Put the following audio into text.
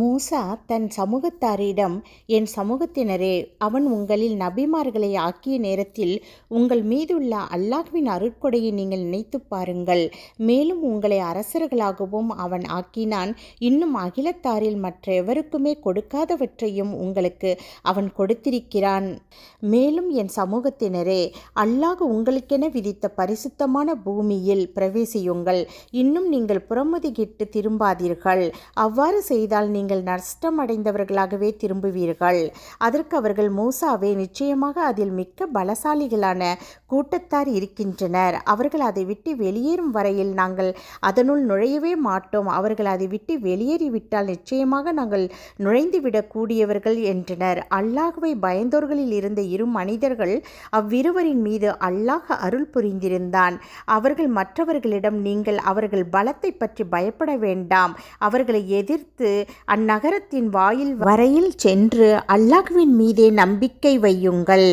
மூசா தன் சமூகத்தாரிடம் என் சமூகத்தினரே அவன் உங்களில் நபிமார்களை ஆக்கிய நேரத்தில் உங்கள் மீதுள்ள அல்லாஹ்வின் அருட்கொடையை நீங்கள் நினைத்து பாருங்கள். மேலும் உங்களை அரசர்களாகவும் அவன் ஆக்கினான். இன்னும் அகிலத்தாரில் மற்ற எவருக்குமே கொடுக்காதவற்றையும் உங்களுக்கு அவன் கொடுத்திருக்கிறான். மேலும் என் சமூகத்தினரே அல்லாஹ் உங்களுக்கென விதித்த பரிசுத்தமான பூமியில் பிரவேசியுங்கள். இன்னும் நீங்கள் புறமுதுகிட்டு திரும்பாதீர்கள். அவ்வாறு செய்தால் நீங்கள் நீங்கள் நஷ்டமடைந்தவர்களாகவே திரும்புவீர்கள். அதற்கு அவர்கள் மூசாவே நிச்சயமாக அதில் மிக்க பலசாலிகளான கூட்டத்தார் இருக்கின்றனர். அவர்கள் அதை விட்டு வெளியேறும் வரையில் நாங்கள் அதனுள் நுழையவே மாட்டோம். அவர்கள் அதை விட்டு வெளியேறிவிட்டால் நிச்சயமாக நாங்கள் நுழைந்துவிடக்கூடியவர்கள் என்றனர். அல்லாஹுவை பயந்தோர்களில் இருந்த இரு மனிதர்கள் அவ்விருவரின் மீது அல்லாஹ் அருள் புரிந்திருந்தான். அவர்கள் மற்றவர்களிடம் நீங்கள் அவர்கள் பலத்தை பற்றி பயப்பட வேண்டாம். அவர்களை எதிர்த்து அந்நகரத்தின் வாயில் வரையில் சென்று அல்லாஹ்வின் மீதே நம்பிக்கை வையுங்கள்.